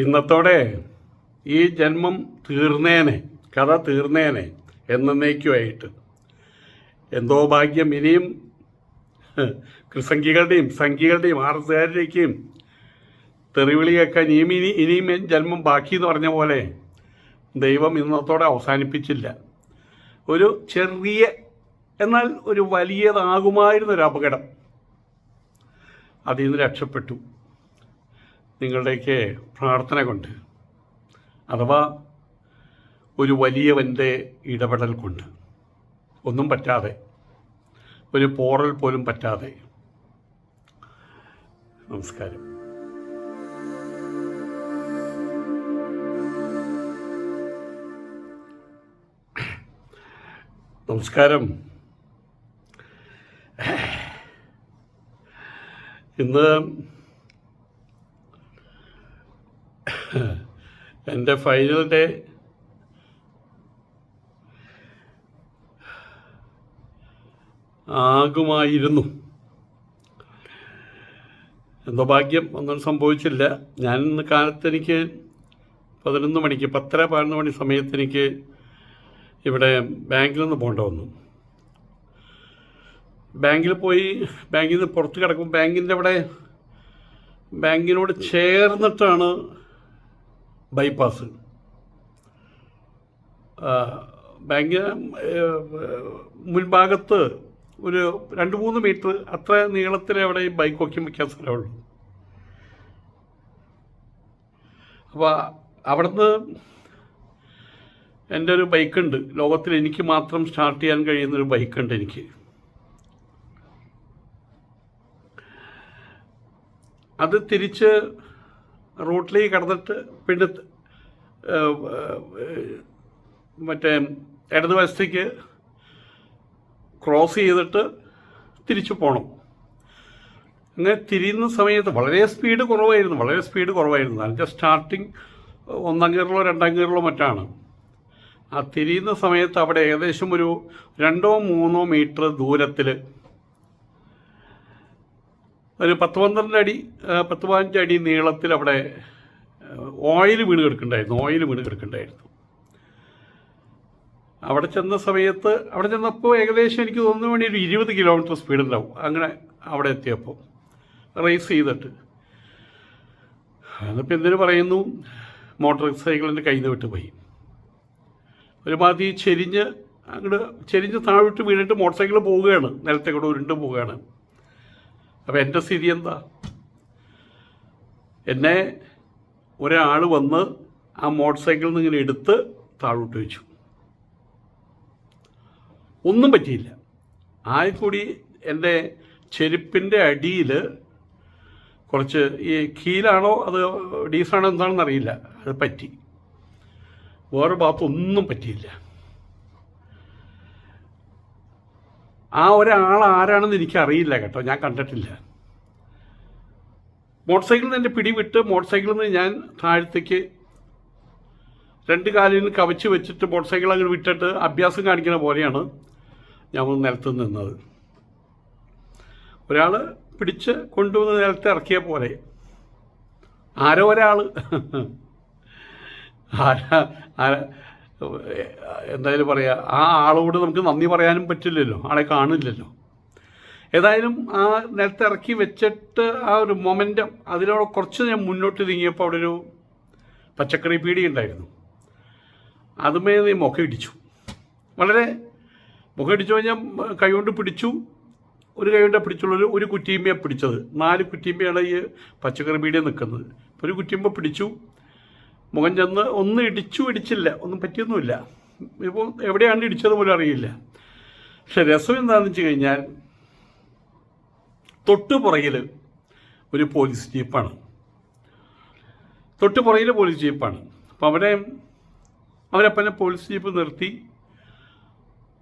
ഇന്നത്തോടെ ഈ ജന്മം തീർന്നേനെ കഥ തീർന്നേനെ എന്നേക്കുമായിട്ട്. എന്തോ ഭാഗ്യം ഇനിയും കൃസംഖികളുടെയും സംഖ്യകളുടെയും ആർസുകാരുടെയൊക്കെയും തെറിവിളിയൊക്കെ ഇനിയും ഇനി ഇനിയും ജന്മം ബാക്കി എന്ന് പറഞ്ഞ പോലെ ദൈവം ഇന്നത്തോടെ അവസാനിപ്പിച്ചില്ല. ഒരു ചെറിയ എന്നാൽ ഒരു വലിയതാകുമായിരുന്നൊരു അപകടം അതിൽ നിന്ന് രക്ഷപ്പെട്ടു. നിങ്ങളുടെയൊക്കെ പ്രാർത്ഥന കൊണ്ട് അഥവാ ഒരു വലിയവന്റെ ഇടപെടൽ കൊണ്ട് ഒന്നും പറ്റാതെ ഒരു പോറൽ പോലും പറ്റാതെ. നമസ്കാരം. നമസ്കാരം. ഇന്ന് എന്റെ ഫൈനൽ ഡേ ആകുമായിരുന്നു. എന്തോ ഭാഗ്യം ഒന്നും സംഭവിച്ചില്ല. ഞാൻ ഇന്ന് കാലത്ത് എനിക്ക് പതിനൊന്ന് മണിക്ക് പത്തര പതിനൊന്ന് മണി സമയത്ത് എനിക്ക് ഇവിടെ ബാങ്കിൽ നിന്ന് പോകേണ്ട വന്നു. ബാങ്കിൽ പോയി ബാങ്കിൽ നിന്ന് പുറത്ത് കിടക്കും ബാങ്കിന്റെ അവിടെ ബാങ്കിനോട് ചേർന്നിട്ടാണ് ബൈപ്പാസ് ബാങ്ക് മുൻഭാഗത്ത് ഒരു രണ്ട് മൂന്ന് മീറ്റർ അത്ര നീളത്തിൽ അവിടെ ഈ ബൈക്ക് ഒക്കെ വയ്ക്കാൻ സ്ഥലമുള്ളൂ. അപ്പോൾ അവിടുന്ന് എന്റെ ഒരു ബൈക്കുണ്ട്. ലോകത്തിൽ എനിക്ക് മാത്രം സ്റ്റാർട്ട് ചെയ്യാൻ കഴിയുന്നൊരു ബൈക്കുണ്ട് എനിക്ക്. അത് തിരിച്ച് റൂട്ടിലേക്ക് കടന്നിട്ട് പിന്നെ മറ്റേ ഇടതുവശത്തേക്ക് ക്രോസ് ചെയ്തിട്ട് തിരിച്ചു പോകണം അങ്ങനെ തിരിയുന്ന സമയത്ത് വളരെ സ്പീഡ് കുറവായിരുന്നു വളരെ സ്പീഡ് കുറവായിരുന്നു. അതിന്റെ സ്റ്റാർട്ടിങ് ഒന്നാം ഗിയറിലോ രണ്ടാം ഗിയറിലോ മറ്റാണ്. ആ തിരിയുന്ന സമയത്ത് അവിടെ ഏകദേശം ഒരു രണ്ടോ മൂന്നോ മീറ്റർ ദൂരത്തിൽ ഒരു പത്ത് പന്ത്രണ്ട് അടി പത്ത് പതിനഞ്ച് അടി നീളത്തിൽ അവിടെ ഓയിൽ വീണ് കിടക്കണ്ടായിരുന്നു ഓയിൽ വീണ് കിടക്കണ്ടായിരുന്നു അവിടെ ചെന്ന സമയത്ത് അവിടെ ചെന്നപ്പോൾ ഏകദേശം എനിക്ക് തോന്നുന്നു വേണ്ടി ഒരു ഇരുപത് കിലോമീറ്റർ സ്പീഡ് ഉണ്ടാവും. അങ്ങനെ അവിടെ എത്തിയപ്പോൾ റേസ് ചെയ്തിട്ട്. അതിപ്പോൾ എന്തിനു പറയുന്നു മോട്ടോർ സൈക്കിളിന്റെ കയ്യിൽ നിന്ന് വിട്ട് പോയി. ഒരുമാതിരി ചെരിഞ്ഞ് അങ്ങോട്ട് ചെരിഞ്ഞ് താഴോട്ട് വീണിട്ട് മോട്ടോർ സൈക്കിൾ പോവുകയാണ് നിലത്തെ കൂടെ ഉരുണ്ട് പോവുകയാണ് അപ്പോൾ എന്റെ സ്ഥിതി എന്താ? എന്നെ ഒരാൾ വന്ന് ആ മോട്ടോർ സൈക്കിളിൽ നിന്ന് ഇങ്ങനെ എടുത്ത് താഴോട്ട് വെച്ചു. ഒന്നും പറ്റിയില്ല. ആയി കൂടി എന്റെ ചെരുപ്പിന്റെ അടിയിൽ കുറച്ച് ഈ കീലാണോ അത് ഡീസാണോ എന്താണെന്ന് അറിയില്ല അത് പറ്റി. വേറെ ഭാഗത്തൊന്നും പറ്റിയില്ല. ആ ഒരാൾ ആരാണെന്ന് എനിക്കറിയില്ല കേട്ടോ ഞാൻ കണ്ടിട്ടില്ല. മോട്ടോർ സൈക്കിളിൽ നിന്ന് എന്റെ പിടിവിട്ട് മോട്ടോർ സൈക്കിളിൽ നിന്ന് ഞാൻ താഴത്തേക്ക് രണ്ട് കാലിൽ നിന്ന് കവച്ച് വെച്ചിട്ട് മോട്ടോർ സൈക്കിൾ അങ്ങോട്ട് വിട്ടിട്ട് അഭ്യാസം കാണിക്കുന്ന പോലെയാണ് ഞാൻ നിലത്ത് നിന്നത്. ഒരാൾ പിടിച്ച് കൊണ്ടുവന്ന് നിലത്ത് ഇറക്കിയ പോലെ. ആരോ ഒരാൾ. ആരാ ആരാ എന്തായാലും പറയുക ആ ആളോട് നമുക്ക് നന്ദി പറയാനും പറ്റില്ലല്ലോ ആളെ കാണില്ലല്ലോ. ഏതായാലും ആ നേരത്തെ ഇറക്കി വെച്ചിട്ട് ആ ഒരു മൊമെന്റം അതിലൂടെ കുറച്ച് ഞാൻ മുന്നോട്ട് നീങ്ങിയപ്പോൾ അവിടെ ഒരു പച്ചക്കറി പീടി ഉണ്ടായിരുന്നു. അതുമേ നീ മുഖം ഇടിച്ചു. വളരെ മുഖം ഇടിച്ചു കഴിഞ്ഞാൽ കൈകൊണ്ട് പിടിച്ചു. ഒരു കൈ കൊണ്ടാണ് പിടിച്ചുള്ളത് ഒരു കുറ്റിയമ്മയാണ് പിടിച്ചത്. നാല് കുറ്റിയമ്മയാണ് ഈ പച്ചക്കറി പീടിയ നിൽക്കുന്നത്. ഒരു കുറ്റിയമ്മ പിടിച്ചു. മുഖം ചെന്ന് ഒന്ന് ഇടിച്ചു ഇടിച്ചില്ല ഒന്നും പറ്റിയൊന്നുമില്ല. ഇപ്പോൾ എവിടെയാണ് ഇടിച്ചത് പോലും അറിയില്ല. പക്ഷെ രസം എന്താണെന്ന് വെച്ച് കഴിഞ്ഞാൽ തൊട്ട് പുറകിൽ ഒരു പോലീസ് ജീപ്പാണ്. തൊട്ട് പുറകിൽ പോലീസ് ജീപ്പാണ്. അപ്പം അവരെ അവരപ്പനെ പോലീസ് ജീപ്പ് നിർത്തി.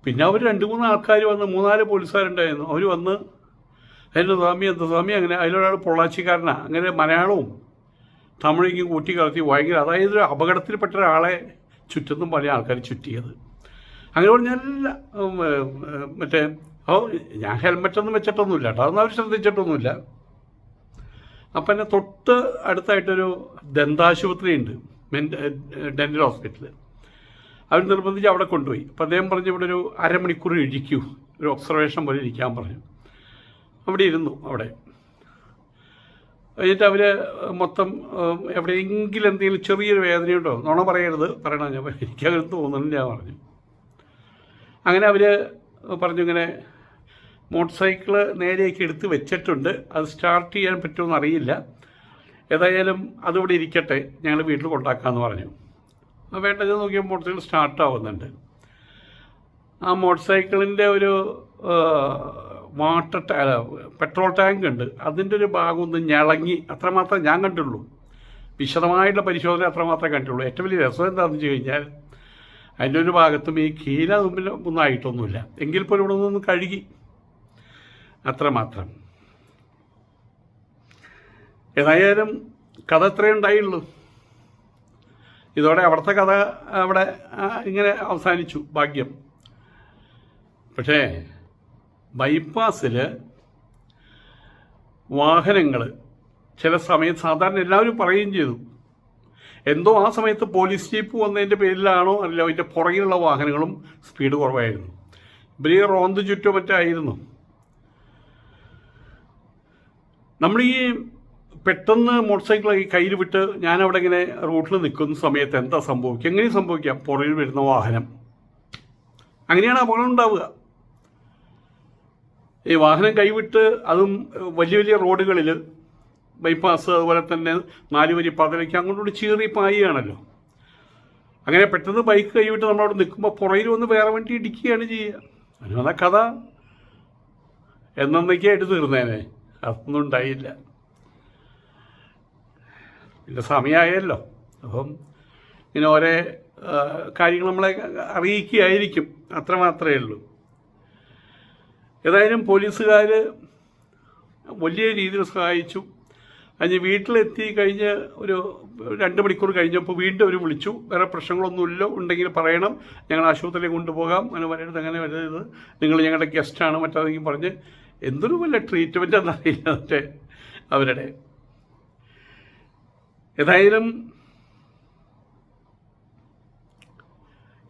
പിന്നെ അവർ രണ്ട് മൂന്ന് ആൾക്കാർ വന്ന് മൂന്നാൽ പോലീസുകാരുണ്ടായിരുന്നു. അവർ വന്ന് എന്റെ സ്വാമി എന്താ സ്വാമി അങ്ങനെ അതിലൊരാൾ പൊള്ളാച്ചിക്കാരനാണ് അങ്ങനെ മലയാളവും തമിഴിങ്ങും കൂട്ടി കലർത്തി ഭയങ്കര അതായത് ഒരു അപകടത്തിൽപ്പെട്ട ഒരാളെ ചുറ്റുന്നും പല ആൾക്കാർ ചുറ്റിയത്. അങ്ങനെ പറഞ്ഞാൽ മറ്റേ ഓ ഞാൻ ഹെൽമെറ്റൊന്നും വെച്ചിട്ടൊന്നുമില്ല കേട്ടോ. അതൊന്നും അവർ ശ്രദ്ധിച്ചിട്ടൊന്നുമില്ല. അപ്പം എന്നെ തൊട്ട് അടുത്തായിട്ടൊരു ദന്താശുപത്രി ഉണ്ട് ഡെന്റൽ ഹോസ്പിറ്റൽ അവർ നിർബന്ധിച്ച് അവിടെ കൊണ്ടുപോയി. അപ്പം അദ്ദേഹം പറഞ്ഞു ഇവിടെ ഒരു അരമണിക്കൂർ ഇരിക്കൂ. ഒരു ഒബ്സർവേഷൻ പോലെ ഇരിക്കാൻ പറഞ്ഞു. അവിടെ ഇരുന്നു അവിടെ. എന്നിട്ട് അവർ മൊത്തം എവിടെയെങ്കിലും എന്തെങ്കിലും ചെറിയൊരു വേദനയുണ്ടോ? നുണ പറയരുത്. പറയണം ഞാൻ എനിക്കങ്ങനെ തോന്നുന്നു ഞാൻ പറഞ്ഞു. അങ്ങനെ അവർ പറഞ്ഞു ഇങ്ങനെ മോട്ടോർ സൈക്കിൾ നേരെയൊക്കെ എടുത്ത് വെച്ചിട്ടുണ്ട്. അത് സ്റ്റാർട്ട് ചെയ്യാൻ പറ്റുമെന്ന് അറിയില്ല. ഏതായാലും അതിവിടെ ഇരിക്കട്ടെ. ഞങ്ങൾ വീട്ടിൽ കൊണ്ടാക്കാമെന്ന് പറഞ്ഞു. അപ്പോൾ വേണ്ടത് നോക്കിയാൽ മോട്ടോർ സൈക്കിൾ സ്റ്റാർട്ടാവുന്നുണ്ട്. ആ മോട്ടോർ സൈക്കിളിന്റെ ഒരു വാട്ടർ പെട്രോൾ ടാങ്ക് ഉണ്ട്. അതിന്റെ ഒരു ഭാഗം ഒന്ന് ഞളങ്ങി അത്രമാത്രം ഞാൻ കണ്ടുള്ളൂ വിശദമായിട്ടുള്ള പരിശോധന അത്രമാത്രം കണ്ടുള്ളൂ ഏറ്റവും വലിയ രസം എന്താണെന്ന് വെച്ച് കഴിഞ്ഞാൽ അതിന്റെ ഒരു ഭാഗത്തും ഈ കീല മുമ്പിൽ ഒന്നും ആയിട്ടൊന്നുമില്ല. എങ്കിൽ പോലും ഇവിടെ നിന്ന് കഴുകി. അത്രമാത്രം. ഏതായാലും കഥ അത്രേ ഉണ്ടായുള്ളൂ. ഇതോടെ അവിടുത്തെ കഥ അവിടെ ഇങ്ങനെ അവസാനിച്ചു. ഭാഗ്യം. പക്ഷേ ബൈപ്പാസിൽ വാഹനങ്ങൾ ചില സമയത്ത് സാധാരണ എല്ലാവരും പറയുകയും ചെയ്തു. എന്തോ ആ സമയത്ത് പോലീസ് ജീപ്പ് വന്നതിന്റെ പേരിലാണോ അല്ല അതിന്റെ പുറകിലുള്ള വാഹനങ്ങളും സ്പീഡ് കുറവായിരുന്നു. ഈ റോന്ത് ചുറ്റും മറ്റായിരുന്നു നമ്മൾ ഈ പെട്ടെന്ന് മോട്ടോർ സൈക്കിൾ കയ്യിൽ വിട്ട് ഞാനവിടെ ഇങ്ങനെ റൂട്ടിൽ നിൽക്കുന്ന സമയത്ത് എന്താ സംഭവിക്കുക? എങ്ങനെയും സംഭവിക്കാം പുറകിൽ വരുന്ന വാഹനം. അങ്ങനെയാണ് അപകടം ഉണ്ടാവുക. ഈ വാഹനം കൈവിട്ട് അതും വലിയ വലിയ റോഡുകളിൽ ബൈപ്പാസ് അതുപോലെ തന്നെ നാലുവരി പാതയിലേക്ക് അങ്ങോട്ട് ചീറി പായുകയാണല്ലോ. അങ്ങനെ പെട്ടെന്ന് ബൈക്ക് കൈവിട്ട് നമ്മളവിടെ നിൽക്കുമ്പോൾ പുറയിൽ വന്ന് വേറെ വണ്ടി ഇടിക്കുകയാണ് ചെയ്യുക. അതിനുള്ള കഥ എന്നൊക്കെയായിട്ട് തീർന്നേനെ. അതൊന്നും ഉണ്ടായില്ല. പിന്നെ സമയമായല്ലോ അപ്പം ഇങ്ങനെ ഓരോ കാര്യങ്ങൾ നമ്മളെ അറിയിക്കുകയായിരിക്കും. അത്ര മാത്രമേ ഉള്ളൂ. ഏതായാലും പോലീസുകാർ വലിയ രീതിയിൽ സഹായിച്ചു. അതിന് വീട്ടിലെത്തി കഴിഞ്ഞ് ഒരു രണ്ട് മണിക്കൂർ കഴിഞ്ഞപ്പോൾ വീണ്ടും അവർ വിളിച്ചു. വേറെ പ്രശ്നങ്ങളൊന്നുമില്ല ഉണ്ടെങ്കിൽ പറയണം. ഞങ്ങൾ ആശുപത്രിയിൽ കൊണ്ടുപോകാം. അങ്ങനെ വരരുത് അങ്ങനെ വരരുത്. നിങ്ങൾ ഞങ്ങളുടെ ഗസ്റ്റാണ് മറ്റേതെങ്കിലും പറഞ്ഞ് എന്തൊരു വല്ല ട്രീറ്റ്മെന്റ് എന്നറിയില്ല മറ്റേ അവരുടെ. ഏതായാലും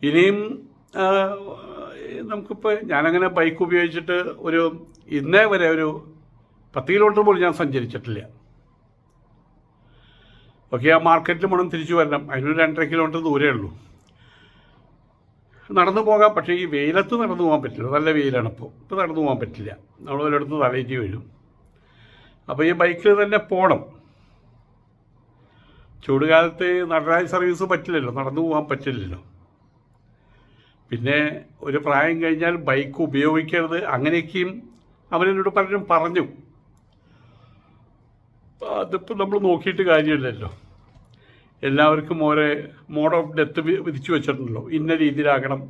ഇനിയും നമുക്കിപ്പോൾ ഞാനങ്ങനെ ബൈക്ക് ഉപയോഗിച്ചിട്ട് ഒരു ഇന്നേ വരെ ഒരു പത്ത് കിലോമീറ്റർ പോലും ഞാൻ സഞ്ചരിച്ചിട്ടില്ല. ഓക്കെ ആ മാർക്കറ്റിൽ വേണം തിരിച്ചു വരണം. അതിനൊരു രണ്ടര കിലോമീറ്റർ ദൂരമേ ഉള്ളൂ. നടന്നു പോകാം പക്ഷേ ഈ വെയിലത്ത് നടന്നു പോകാൻ പറ്റില്ല. നല്ല വെയിലാണ് ഇപ്പോൾ ഇപ്പോൾ നടന്നു പോകാൻ പറ്റില്ല. നമ്മൾ ഒരിടത്ത് തലയിറ്റി വരും. അപ്പോൾ ഈ ബൈക്കിൽ തന്നെ പോകണം ചൂടുകാലത്ത് നടരാജ് സർവീസ് പറ്റില്ലല്ലോ. നടന്നു പോകാൻ പറ്റില്ലല്ലോ. പിന്നെ ഒരു പ്രായം കഴിഞ്ഞാൽ ബൈക്ക് ഉപയോഗിക്കരുത് അങ്ങനെയൊക്കെയും അവരെന്നോട് പലരും പറഞ്ഞു. അതിപ്പോൾ നമ്മൾ നോക്കിയിട്ട് കാര്യമില്ലല്ലോ. എല്ലാവർക്കും ഓരോ മോഡ് ഓഫ് ഡെത്ത് വിധിച്ചു വെച്ചിട്ടുണ്ടല്ലോ. ഇന്ന രീതിയിലാകണം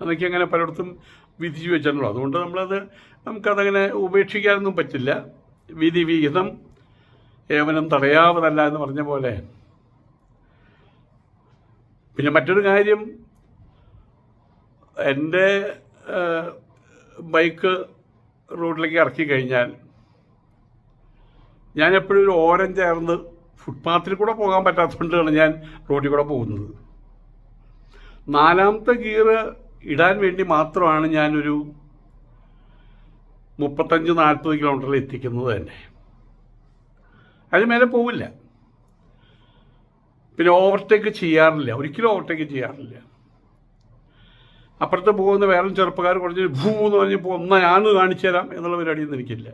എന്നൊക്കെ അങ്ങനെ പലയിടത്തും വിധിച്ചു വെച്ചിട്ടുണ്ടല്ലോ. അതുകൊണ്ട് നമ്മളത് നമുക്കതങ്ങനെ ഉപേക്ഷിക്കാനൊന്നും പറ്റില്ല. വിധി വിഹിതം ഏവനം തടയാവതല്ല എന്ന് പറഞ്ഞ പോലെ. പിന്നെ മറ്റൊരു കാര്യം എന്റെ ബൈക്ക് റോഡിലേക്ക് ഇറക്കി കഴിഞ്ഞാൽ ഞാൻ എപ്പോഴും ഒരു ഓരം ചേർന്ന് ഫുട്പാത്തിൽ കൂടെ പോകാൻ പറ്റാത്തതുകൊണ്ടാണ് ഞാൻ റോഡിൽ കൂടെ പോകുന്നത്. നാലാമത്തെ ഗിയർ ഇടാൻ വേണ്ടി മാത്രമാണ് ഞാനൊരു മുപ്പത്തഞ്ച് നാൽപ്പത് കിലോമീറ്ററിൽ എത്തിക്കുന്നത് തന്നെ. അതിന് മേലെ പോവില്ല. പിന്നെ ഓവർടേക്ക് ചെയ്യാറില്ല. ഒരിക്കലും ഓവർടേക്ക് ചെയ്യാറില്ല. അപ്പുറത്ത് പോകുന്ന വേറെ ചെറുപ്പക്കാർ കുറച്ച് ഭൂ എന്ന് പറഞ്ഞപ്പോൾ ഒന്നാ ഞാൻ കാണിച്ചു തരാം എന്നുള്ള പരിപാടിയൊന്നും എനിക്കില്ല.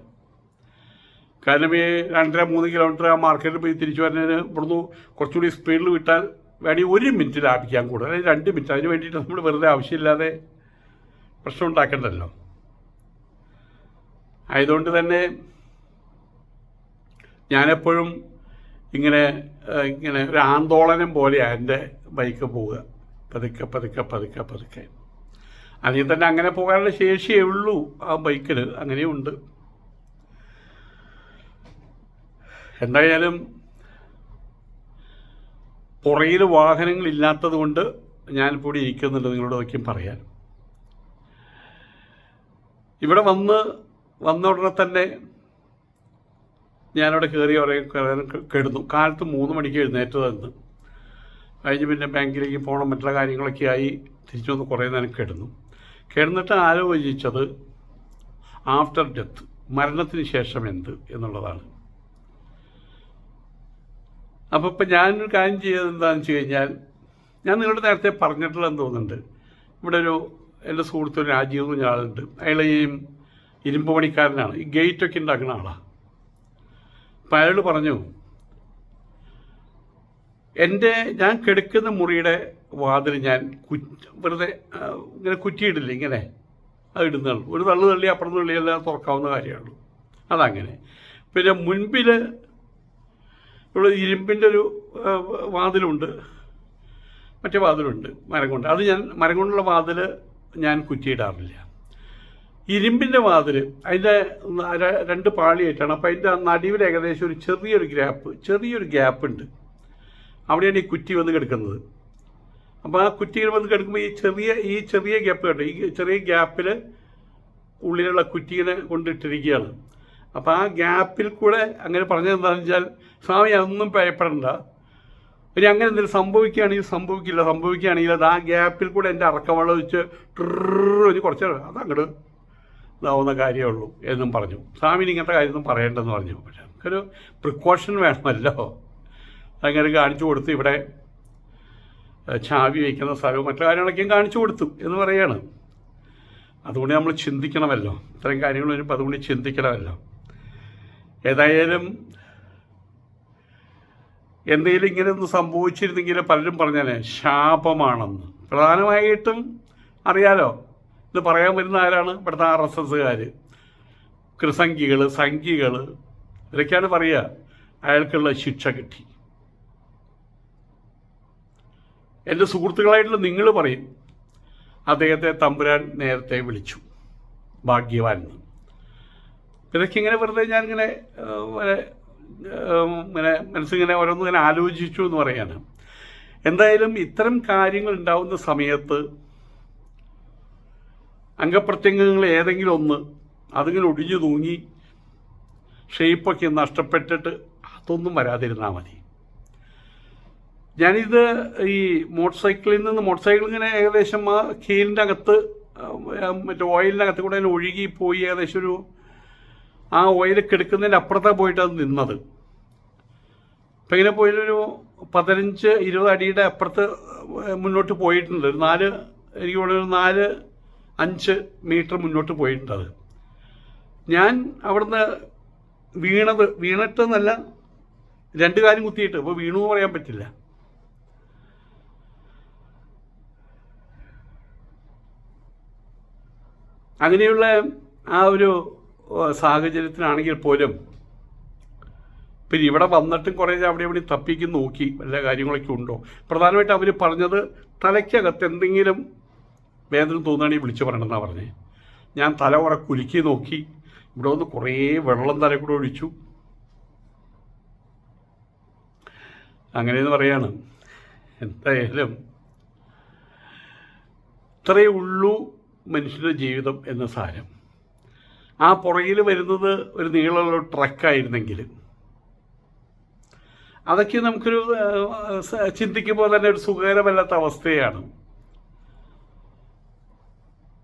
കാരണം ഈ രണ്ടര മൂന്ന് കിലോമീറ്റർ ആ മാർക്കറ്റിൽ പോയി തിരിച്ചു വരുന്നതിന് ഇവിടുന്ന് കുറച്ചുകൂടി സ്പീഡിൽ വിട്ടാൽ വേണമെങ്കിൽ ഒരു മിനിറ്റ് ലാഭിക്കാൻ കൂടുതൽ അല്ലെങ്കിൽ രണ്ട് മിനിറ്റ് അതിന് വേണ്ടിയിട്ട് നമ്മൾ വെറുതെ ആവശ്യമില്ലാതെ പ്രശ്നം ഉണ്ടാക്കണ്ടല്ലോ. ആയതുകൊണ്ട് തന്നെ ഞാനെപ്പോഴും ഇങ്ങനെ ഇങ്ങനെ ഒരു ആന്തോളനം പോലെയാണ് എന്റെ ബൈക്ക് പോവുക. പതുക്കെ പതുക്കെ പതുക്കെ പതുക്കെ. അതിൽ തന്നെ അങ്ങനെ പോകാനുള്ള ശേഷിയേ ഉള്ളൂ ആ ബൈക്കിൽ അങ്ങനെയുണ്ട്. എന്തായാലും പുറയിൽ വാഹനങ്ങൾ ഇല്ലാത്തത് കൊണ്ട് ഞാനിപ്പോൾ ഇവിടെ ഇരിക്കുന്നുണ്ട്. നിങ്ങളോട് നോക്കിയും പറയാൻ. ഇവിടെ വന്ന് വന്ന ഉടനെ തന്നെ ഞാനവിടെ കയറി കുറേ കിടന്നു. കാലത്ത് മൂന്ന് മണിക്ക് എഴുന്നേറ്റതെന്ന് കഴിഞ്ഞ് പിന്നെ ബാങ്കിലേക്ക് പോകണം. മറ്റുള്ള കാര്യങ്ങളൊക്കെ ആയി തിരിച്ചു വന്ന് കുറേ നേരം കിടന്നു. കിടന്നിട്ട് ആലോചിച്ചത് ആഫ്റ്റർ ഡെത്ത് മരണത്തിന് ശേഷം എന്ത് എന്നുള്ളതാണ്. അപ്പോൾ ഇപ്പം ഞാനൊരു കാര്യം ചെയ്തത് എന്താണെന്ന് വെച്ച് കഴിഞ്ഞാൽ ഞാൻ നിങ്ങളുടെ നേരത്തെ പറഞ്ഞിട്ടുള്ളതെന്ന് തോന്നുന്നുണ്ട്. ഇവിടെ ഒരു എന്റെ സുഹൃത്ത് രാജീവ് എന്ന് പറഞ്ഞ ആളുണ്ട് അയാൾ ഈ ഇരുമ്പ് പണിക്കാരനാണ്. ഈ ഗേറ്റൊക്കെ ഉണ്ടാക്കുന്ന ആളാണ് അപ്പം അയാൾ പറഞ്ഞു എന്റെ ഞാൻ കിടക്കുന്ന മുറിയുടെ വാതിൽ ഞാൻ വെറുതെ ഇങ്ങനെ കുറ്റിയിടില്ല ഇങ്ങനെ. അത് ഇടുന്നുള്ളൂ ഒരു തള്ളു തള്ളി അപ്പുറം തള്ളിയെല്ലാം തുറക്കാവുന്ന കാര്യമുള്ളൂ അതങ്ങനെ. പിന്നെ മുൻപിൽ ഇവിടെ ഇരുമ്പിന്റെ ഒരു വാതിലുണ്ട്. മറ്റേ വാതിലുണ്ട് മരം കൊണ്ട് അത് ഞാൻ മരം കൊണ്ടുള്ള വാതിൽ ഞാൻ കുറ്റിയിടാറില്ല. ഇരുമ്പിന്റെ വാതിൽ അതിന്റെ രണ്ട് പാളിയായിട്ടാണ്. അപ്പോൾ അതിന്റെ നടുവിൽ ഏകദേശം ഒരു ചെറിയൊരു ഗ്യാപ്പ് ചെറിയൊരു ഗ്യാപ്പ് ഉണ്ട് അവിടെയാണ് ഈ കുറ്റി വന്ന് കിടക്കുന്നത്. അപ്പോൾ ആ കുറ്റികൾ വന്ന് കിടക്കുമ്പോൾ ഈ ചെറിയ ഈ ചെറിയ ഗ്യാപ്പ് കേട്ടോ ഈ ചെറിയ ഗ്യാപ്പിൽ ഉള്ളിലുള്ള കുറ്റീനെ കൊണ്ടിട്ടിരിക്കുകയാണ്. അപ്പോൾ ആ ഗ്യാപ്പിൽ കൂടെ അങ്ങനെ പറഞ്ഞതെന്താണെന്ന് വെച്ചാൽ സ്വാമി അതൊന്നും ഭയപ്പെടണ്ട. ഇനി അങ്ങനെ എന്തെങ്കിലും സംഭവിക്കുകയാണെങ്കിൽ സംഭവിക്കില്ല. സംഭവിക്കുകയാണെങ്കിൽ അത് ആ ഗ്യാപ്പിൽ കൂടെ എന്റെ അറക്കവള വെച്ച് ഒരു കുറച്ച് അതങ്ങോട്ട് ഇതാവുന്ന കാര്യമേ ഉള്ളൂ എന്നും പറഞ്ഞു. സ്വാമിന് ഇങ്ങനത്തെ കാര്യമൊന്നും പറയേണ്ടെന്ന് പറഞ്ഞു. പക്ഷെ നമുക്കൊരു പ്രിക്കോഷൻ വേണമല്ലോ. അങ്ങനെ കാണിച്ചു കൊടുത്ത് ഇവിടെ ചാവി വയ്ക്കുന്ന സ്ഥലവും മറ്റു കാര്യങ്ങളൊക്കെയും കാണിച്ചു കൊടുത്തു എന്ന് പറയാണ് അതുകൊണ്ട് നമ്മൾ ചിന്തിക്കണമല്ലോ. ഇത്തരം കാര്യങ്ങൾ വരുമ്പോൾ അതുകൊണ്ട് ചിന്തിക്കണമല്ലോ. ഏതായാലും എന്തെങ്കിലും ഇങ്ങനെ ഒന്ന് സംഭവിച്ചിരുന്നെങ്കിൽ പലരും പറഞ്ഞേനെ ശാപമാണെന്ന്. പ്രധാനമായിട്ടും അറിയാലോ ഇത് പറയാൻ വരുന്ന ആരാണ്? ഇവിടുത്തെ ആർ എസ് എസ്സുകാർ കൃസംഖികൾ സംഖികൾ ഇതൊക്കെയാണ് പറയുക. അയാൾക്കുള്ള ശിക്ഷ കിട്ടി. എന്റെ സുഹൃത്തുക്കളായിട്ടുള്ള നിങ്ങൾ പറയും. അദ്ദേഹത്തെ തമ്പുരാൻ നേരത്തെ വിളിച്ചു. ഭാഗ്യവാൻ. ഇതൊക്കെ ഇങ്ങനെ വെറുതെ ഞാൻ ഇങ്ങനെ, ഇങ്ങനെ മനസ്സിങ്ങനെ ഓരോന്നും ഇങ്ങനെ ആലോചിച്ചു എന്ന് പറയാണ് എന്തായാലും ഇത്തരം കാര്യങ്ങൾ ഉണ്ടാവുന്ന സമയത്ത് അംഗപ്രത്യംഗങ്ങൾ ഏതെങ്കിലും ഒന്ന് അതിങ്ങനെ ഒടിഞ്ഞു തൂങ്ങി ഷേപ്പൊക്കെ നഷ്ടപ്പെട്ടിട്ട് അതൊന്നും വരാതിരുന്നാൽ മതി. ഞാനിത് ഈ മോട്ടോർ സൈക്കിളിൽ നിന്ന് മോട്ടോർ സൈക്കിൾ ഇങ്ങനെ ഏകദേശം ആ കീലിന്റെ അകത്ത് മറ്റേ ഓയിലിന്റെ അകത്ത് കൂടെ അതിന് ഒഴുകി പോയി ഏകദേശം ഒരു ആ ഓയിൽ കെടുക്കുന്നതിന്റെ അപ്പുറത്താണ് പോയിട്ട് അത് നിന്നത്. അപ്പം ഇങ്ങനെ പോയൊരു പതിനഞ്ച് ഇരുപത് അടിയുടെ അപ്പുറത്ത് മുന്നോട്ട് പോയിട്ടുണ്ട്. ഒരു നാല് എനിക്ക് തോന്നുന്നു ഒരു നാല് അഞ്ച് മീറ്റർ മുന്നോട്ട് പോയിട്ടുണ്ട് അത്. ഞാൻ അവിടുന്ന് വീണത് വീണിട്ടെന്നല്ല രണ്ട് കാര്യം കുത്തിയിട്ട് അപ്പോൾ വീണു എന്ന് പറയാൻ പറ്റില്ല. അങ്ങനെയുള്ള ആ ഒരു സാഹചര്യത്തിലാണെങ്കിൽ പോലും പിന്നെ ഇവിടെ വന്നിട്ടും കുറേ അവിടെ ഇവിടെ തപ്പിക്ക് നോക്കി വല്ല കാര്യങ്ങളൊക്കെ ഉണ്ടോ? പ്രധാനമായിട്ട് അവർ പറഞ്ഞത് തലയ്ക്കകത്ത് എന്തെങ്കിലും വേദന തോന്നുകയാണെങ്കിൽ വിളിച്ചു പറയണമെന്നാണ് പറഞ്ഞത് ഞാൻ തല കുറെ കുലുക്കി നോക്കി ഇവിടെ വന്ന് കുറേ വെള്ളം തല കൂടെ ഒഴിച്ചു. അങ്ങനെയെന്ന് പറയാണ്. എന്തായാലും ഇത്രയേ ഉള്ളൂ. മനുഷ്യന്റെ ജീവിതം എന്ന സാരം. ആ പുറകിൽ വരുന്നത് ഒരു നീളമുള്ള ട്രക്കായിരുന്നെങ്കിൽ അതൊക്കെ നമുക്കൊരു ചിന്തിക്കുമ്പോൾ തന്നെ ഒരു സുഖകരമല്ലാത്ത അവസ്ഥയാണ്.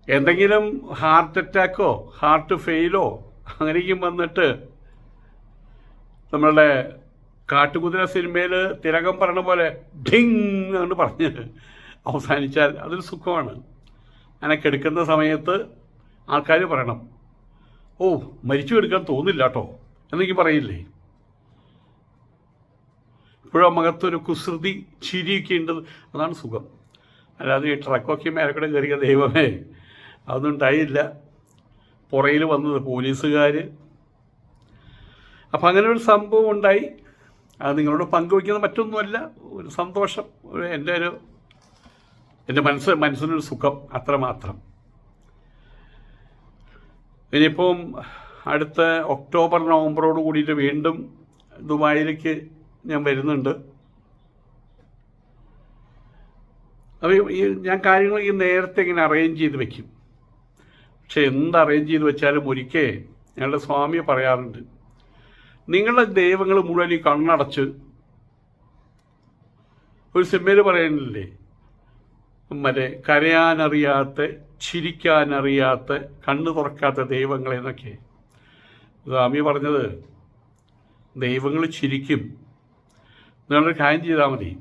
എന്തെങ്കിലും ഹാർട്ട് അറ്റാക്കോ ഹാർട്ട് ഫെയിലോ അങ്ങനെയും വന്നിട്ട് നമ്മളുടെ കാട്ടുകുതിര സിനിമയിൽ തിലകം പറഞ്ഞ പോലെ ഡിങ് എന്ന് പറഞ്ഞ് അവസാനിച്ചാൽ അതൊരു സുഖമാണ്. അങ്ങനെ എടുക്കുന്ന സമയത്ത് ആൾക്കാർ പറയണം ഓ മരിച്ചു എടുക്കാൻ തോന്നില്ല കേട്ടോ എന്നെനിക്ക് പറയില്ലേ? ഇപ്പോഴും മകത്തൊരു കുസൃതി ചിരിയൊക്കെ ഉണ്ട്. അതാണ് സുഖം. അല്ലാതെ ഈ ട്രക്കൊക്കെ മേലക്കൂടെ കയറിയ ദൈവമേ അതൊന്നും ഉണ്ടായില്ല പുറയിൽ വന്നത് പോലീസുകാർ അപ്പം അങ്ങനെ ഒരു സംഭവം ഉണ്ടായി. അത് നിങ്ങളോട് പങ്കുവയ്ക്കുന്നത് മറ്റൊന്നുമല്ല. ഒരു സന്തോഷം ഒരു എന്റെ ഒരു എന്റെ മനസ്സ് മനസ്സിനൊരു സുഖം അത്രമാത്രം. ഇനിയിപ്പം അടുത്ത ഒക്ടോബർ നവംബറോട് കൂടിയിട്ട് വീണ്ടും ദുബായിലേക്ക് ഞാൻ വരുന്നുണ്ട്. അപ്പോൾ ഈ ഞാൻ കാര്യങ്ങൾ ഈ നേരത്തെ ഇങ്ങനെ അറേഞ്ച് ചെയ്ത് വെക്കും. പക്ഷെ എന്ത് അറേഞ്ച് ചെയ്ത് വെച്ചാലും ഒരിക്കൽ ഞങ്ങളുടെ സ്വാമി പറയാറുണ്ട് നിങ്ങളുടെ ദൈവങ്ങൾ മുഴുവൻ ഈ കണ്ണടച്ച് ഒരു സിനിമയിൽ പറയുന്നില്ലേ മറ്റേ കരയാനറിയാത്ത ചിരിക്കാനറിയാത്ത കണ്ണു തുറക്കാത്ത ദൈവങ്ങളെന്നൊക്കെ സ്വാമി പറഞ്ഞത് ദൈവങ്ങൾ ചിരിക്കും. നിങ്ങളൊരു കാര്യം ചെയ്താൽ മതി.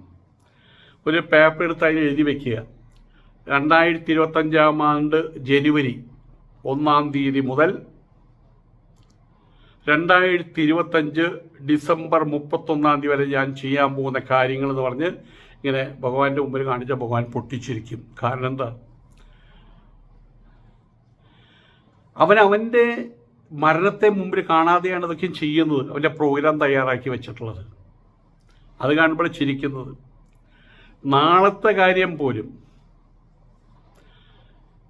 ഒരു പേപ്പർ എടുത്ത് അതിൽ എഴുതി വയ്ക്കുക രണ്ടായിരത്തി ഇരുപത്തഞ്ചാം ആണ്ട് ജനുവരി ഒന്നാം തീയതി മുതൽ രണ്ടായിരത്തി ഇരുപത്തഞ്ച് ഡിസംബർ മുപ്പത്തൊന്നാം തീയതി വരെ ഞാൻ ചെയ്യാൻ പോകുന്ന കാര്യങ്ങൾ എന്ന് പറഞ്ഞ് ഇങ്ങനെ ഭഗവാന്റെ മുമ്പിൽ കാണിച്ച ഭഗവാൻ പൊട്ടിച്ചിരിക്കും. കാരണം എന്താ അവൻ അവന്റെ മരണത്തെ മുമ്പിൽ കാണാതെയാണ് ഇതൊക്കെ ചെയ്യുന്നത്. അവന്റെ പ്രോഗ്രാം തയ്യാറാക്കി വെച്ചിട്ടുള്ളത്. അത് കാണുമ്പോൾ ചിരിക്കുന്നത്. നാളത്തെ കാര്യം പോലും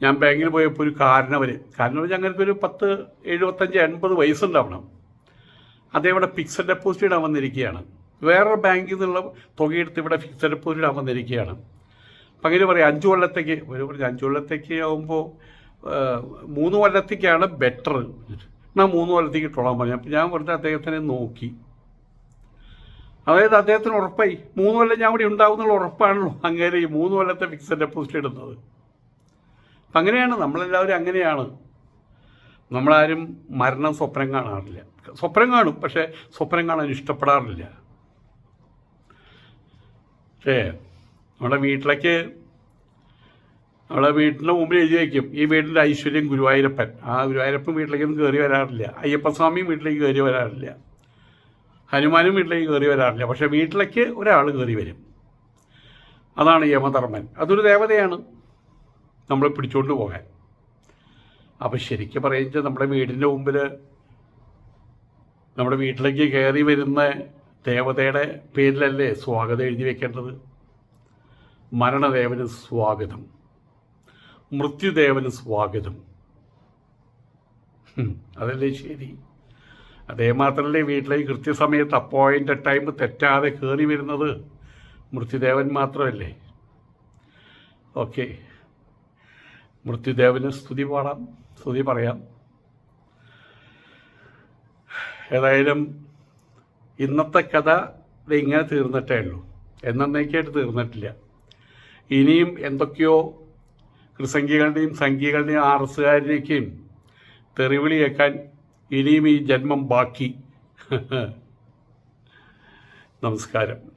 ഞാൻ ബാങ്കിൽ പോയപ്പോൾ ഒരു കാരണവര് കാരണവർ ഞങ്ങൾക്ക് ഒരു പത്ത് എഴുപത്തഞ്ച് എൺപത് വയസ്സുണ്ടാവണം. ഇവിടെ ഫിക്സഡ് ഡെപ്പോസിറ്റ് ഇടാൻ വന്നിരിക്കുകയാണ്. വേറൊരു ബാങ്കിൽ നിന്നുള്ള തുകയെടുത്ത് ഇവിടെ ഫിക്സഡ് ഡെപ്പോസിറ്റ് ഇടാൻ വന്നിരിക്കുകയാണ്. അപ്പം അങ്ങനെ പറയാം അഞ്ച് കൊല്ലത്തേക്ക് ഒരു പറഞ്ഞ അഞ്ച് കൊല്ലത്തേക്ക് ആകുമ്പോൾ മൂന്ന് കൊല്ലത്തേക്കാണ് ബെറ്റർ എന്നാൽ മൂന്ന് കൊല്ലത്തേക്ക് ഇട്ടോളാൻ പറഞ്ഞു. അപ്പം ഞാൻ വെറുതെ അദ്ദേഹത്തിനെ നോക്കി. അതായത് അദ്ദേഹത്തിന് ഉറപ്പായി. മൂന്ന് കൊല്ലം ഞാൻ ഇവിടെ ഉണ്ടാവുന്നുള്ള ഉറപ്പാണല്ലോ അങ്ങനെ ഈ മൂന്ന് കൊല്ലത്തെ ഫിക്സഡ് ഡെപ്പോസിറ്റ് ഇടുന്നത്. അപ്പം അങ്ങനെയാണ് നമ്മളെല്ലാവരും അങ്ങനെയാണ്. നമ്മളാരും മരണം സ്വപ്നം കാണാറില്ല. സ്വപ്നം കാണും പക്ഷേ സ്വപ്നം കാണാൻ ഇഷ്ടപ്പെടാറില്ല. പക്ഷേ നമ്മുടെ വീട്ടിലേക്ക് നമ്മളെ വീട്ടിന്റെ മുമ്പിൽ എഴുതി വയ്ക്കും. ഈ വീട്ടിന്റെ ഐശ്വര്യം ഗുരുവായൂരപ്പൻ. ആ ഗുരുവായൂരപ്പൻ വീട്ടിലേക്കൊന്നും കയറി വരാറില്ല. അയ്യപ്പസ്വാമിയും വീട്ടിലേക്ക് കയറി വരാറില്ല. ഹനുമാനും വീട്ടിലേക്ക് കയറി വരാറില്ല. പക്ഷേ വീട്ടിലേക്ക് ഒരാൾ കയറി വരും. അതാണ് യമധർമ്മൻ. അതൊരു ദേവതയാണ് നമ്മളെ പിടിച്ചുകൊണ്ട് പോകാൻ. അപ്പം ശരിക്കും പറയുന്നത് നമ്മുടെ വീടിന്റെ മുമ്പിൽ നമ്മുടെ വീട്ടിലേക്ക് കയറി വരുന്ന ദേവതയുടെ പേരിലല്ലേ സ്വാഗതം എഴുതി വെക്കേണ്ടത്? മരണദേവന് സ്വാഗതം. മൃത്യുദേവന് സ്വാഗതം. അതല്ലേ ശരി. അതേ മാത്രമല്ലേ വീട്ടിലേക്ക് കൃത്യസമയത്ത് അപ്പോയിന്റെ ടൈം തെറ്റാതെ കയറി വരുന്നത് മൃത്യുദേവൻ മാത്രമല്ലേ? ഓക്കെ മൃത്യുദേവന് സ്തുതി പാടാം സ്തുതി പറയാം. ഏതായാലും ഇന്നത്തെ കഥ ഇങ്ങനെ തീർന്നിട്ടേ ഉള്ളൂ. എന്നേക്കായിട്ട് തീർന്നിട്ടില്ല. ഇനിയും എന്തൊക്കെയോ കൃസംഖ്യകളുടെയും സംഖ്യകളുടെയും ആർ എസുകാരുടെയൊക്കെയും തെറിവിളി കേൾക്കാൻ ഇനിയും ഈ ജന്മം ബാക്കി. നമസ്കാരം.